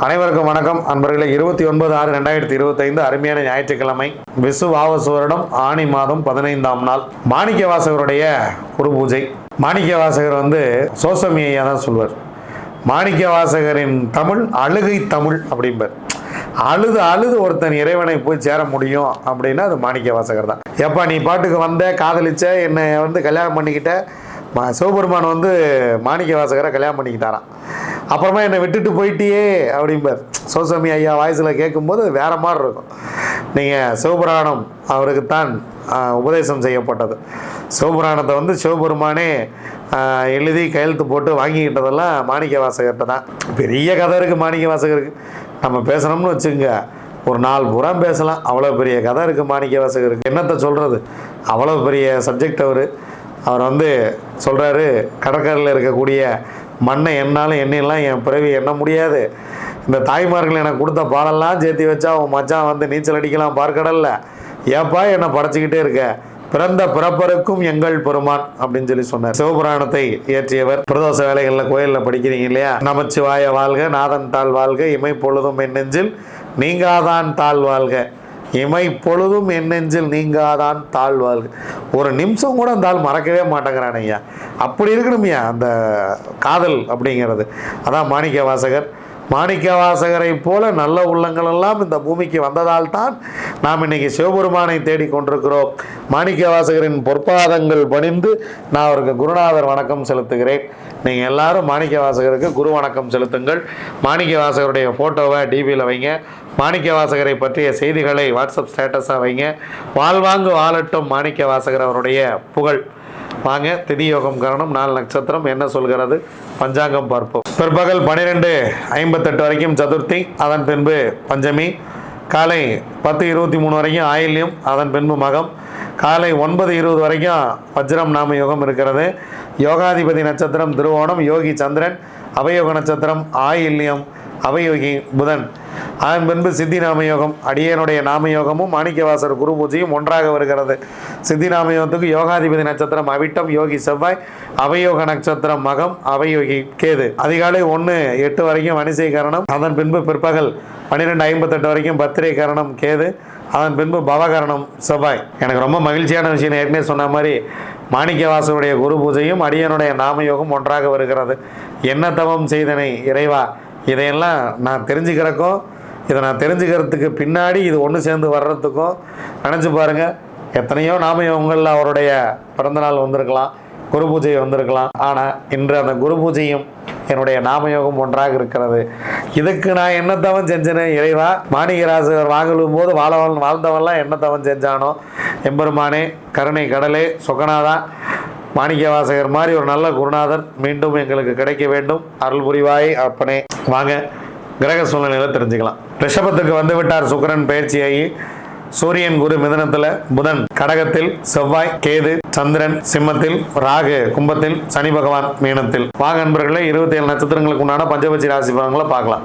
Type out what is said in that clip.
அனைவருக்கும் வணக்கம். அன்பர்களே இருபத்தி ஒன்பது ஆறு ரெண்டாயிரத்தி இருபத்தைந்து அருமையான ஞாயிற்றுக்கிழமை. விசுவாவசு வருடம் ஆணி மாதம் பதினைந்தாம் நாள். மாணிக்க வாசகருடைய குரு பூஜை. மாணிக்க வாசகர் வந்து சோசமியா தான் சொல்வார். மாணிக்க வாசகரின் தமிழ் அழுகை தமிழ் அப்படிம்பார். அழுது அழுது ஒருத்தன் இறைவனை போய் சேர முடியும் அப்படின்னா அது மாணிக்க வாசகர் தான். எப்பா நீ பாட்டுக்கு வந்த காதலிச்ச என்னை வந்து கல்யாணம் பண்ணிக்கிட்ட மா- சிவபெருமான் வந்து மாணிக்க வாசகரை கல்யாணம் பண்ணிக்கிட்டாரான் அப்புறமா என்னை விட்டுட்டு போயிட்டியே அப்படிம்பார். சோசமி ஐயா வாய்ஸில் கேட்கும்போது வேற மாதிரி இருக்கும். நீங்கள் சிவபுராணம் அவருக்குத்தான் உபதேசம் செய்யப்பட்டது. சிவபுராணத்தை வந்து சிவபெருமானே எழுதி கையெழுத்து போட்டு வாங்கிக்கிட்டதெல்லாம் மாணிக்க வாசகர்கிட்ட தான். பெரிய கதை இருக்குது மாணிக்க வாசகருக்கு. நம்ம பேசணும்னு வச்சுங்க ஒரு நாலு புறம் பேசலாம். அவ்வளோ பெரிய கதை இருக்குது மாணிக்க வாசகருக்கு. என்னத்தை சொல்கிறது அவ்வளோ பெரிய சப்ஜெக்ட் அவர். அவர் வந்து சொல்கிறாரு கடற்கரையில் இருக்கக்கூடிய மண்ணை என்னால் எண்ணெயெல்லாம் என் பிறவி எண்ண முடியாது. இந்த தாய்மார்கள் எனக்கு கொடுத்த பாலெல்லாம் சேர்த்து வச்சா உன் மச்சான் வந்து நீச்சல் அடிக்கலாம் பார்க்கடல்ல ஏப்பா என்னை படைச்சிக்கிட்டே இருக்க? பிறந்த பிறப்பருக்கும் எங்கள் பெருமான் அப்படின்னு சொல்லி சொன்னார். சிவபுராணத்தை இயற்றியவர். பிரதோஷ வேலைகளில் கோயிலில் படிக்கிறீங்க இல்லையா? நமச்சிவாய வாழ்க நாதன் தாழ் வாழ்க இமை பொழுதும் என் நெஞ்சில் நீங்காதான் தாழ் வாழ்க. இமை பொழுதும் என் நெஞ்சில் நீங்காதான் தாழ்வாள் ஒரு நிமிஷம் கூட அந்த ஆள் மறக்கவே மாட்டேங்கிறான் ஐயா. அப்படி இருக்கணுமையா அந்த காதல் அப்படிங்கிறது. அதான் மாணிக்க வாசகர். மாணிக்க வாசகரை போல நல்ல உள்ளங்கள் எல்லாம் இந்த பூமிக்கு வந்ததால் தான் நாம் இன்னைக்கு சிவபெருமானை தேடிக்கொண்டிருக்கிறோம் மாணிக்க வாசகரின் பொற்பாதங்கள் பணிந்து நான் அவருக்கு குருநாதர் வணக்கம் செலுத்துகிறேன். நீங்கள் எல்லாரும் மாணிக்க வாசகருக்கு குரு வணக்கம் செலுத்துங்கள். மாணிக்க வாசகருடைய ஃபோட்டோவை டிவியில் வைங்க. மாணிக்க வாசகரை பற்றிய செய்திகளை வாட்ஸ்அப் ஸ்டேட்டஸாக வைங்க. வாழ்வாங்கு வாழட்டும் மாணிக்க வாசகர் அவருடைய புகழ். வாங்க திதியோகம் கரணம் நாலு நட்சத்திரம் என்ன சொல்கிறது? பஞ்சாங்கம் பார்ப்போம். பிற்பகல் பன்னிரெண்டு ஐம்பத்தெட்டு வரைக்கும் சதுர்த்தி அதன் பின்பு பஞ்சமி. காலை பத்து இருபத்தி மூணு வரைக்கும் ஆயில்யம் அதன் பின்பு மகம். காலை ஒன்பது இருபது வரைக்கும் வஜ்ரம் நாம யோகம் இருக்கிறது. யோகாதிபதி நட்சத்திரம் திருவோணம் யோகி சந்திரன் அவயோக நட்சத்திரம் ஆயில்யம். அவயோகி புதன். அதன் பின்பு சித்தி நாமயோகம் அடியனுடைய நாமயோகமும் மாணிக்கவாசர் குரு பூஜையும் ஒன்றாக வருகிறது. சித்தி நாமயோகத்துக்கு யோகாதிபதி நட்சத்திரம் அவிட்டம் யோகி செவ்வாய் அவயோக நட்சத்திரம் மகம் அவயோகி கேது. அதிகாலை ஒன்று எட்டு வரைக்கும் வணிசை கரணம் அதன் பின்பு பிற்பகல் பன்னிரெண்டு ஐம்பத்தெட்டு வரைக்கும் பத்திரை கரணம் கேது அதன் பின்பு பவகரணம் செவ்வாய். எனக்கு ரொம்ப மகிழ்ச்சியான விஷயம் ஏற்கனவே சொன்ன மாதிரி மாணிக்கவாசனுடைய குரு பூஜையும் அடியனுடைய நாமயோகம் ஒன்றாக வருகிறது. என்ன தவம் செய்தனை இறைவா இதையெல்லாம் நான் தெரிஞ்சுக்கிறக்கும் இதை நான் தெரிஞ்சுக்கிறதுக்கு பின்னாடி இது ஒன்று சேர்ந்து வர்றதுக்கும் நினச்சி பாருங்கள் எத்தனையோ நாமயோகங்களில் அவருடைய பிறந்தநாள் வந்திருக்கலாம் குரு பூஜை வந்திருக்கலாம். ஆனால் இன்று அந்த குரு பூஜையும் என்னுடைய நாமயோகம் ஒன்றாக இருக்கிறது. இதுக்கு நான் என்ன தவன் செஞ்சேனே இறைவா மாணிகராசர் வாங்கலும் போது வாழவன் வாழ்ந்தவன்லாம் என்ன தவன் செஞ்சானோ? எம்பெருமானே கருணை கடலே சொகநாதா மாணிக்க வாசகர் மாதிரி ஒரு நல்ல குருநாதர் மீண்டும் எங்களுக்கு கிடைக்க வேண்டும். அருள் புரிவாய் அப்பனே வாங்க கிரக சூழ்நிலையில தெரிஞ்சுக்கலாம். ரிஷபத்துக்கு வந்துவிட்டார் சுக்கரன் சுக்கிரன் பயிற்சியாகி சூரியன் குரு மிதனத்தில் புதன் கடகத்தில் செவ்வாய் கேது சந்திரன் சிம்மத்தில் ராகு கும்பத்தில் சனி பகவான் மீனத்தில். வாங்க நண்பர்களே இருபத்தி ஏழு நட்சத்திரங்களுக்கு உண்டான பஞ்சபட்சி ராசி பலன்களை பார்க்கலாம்.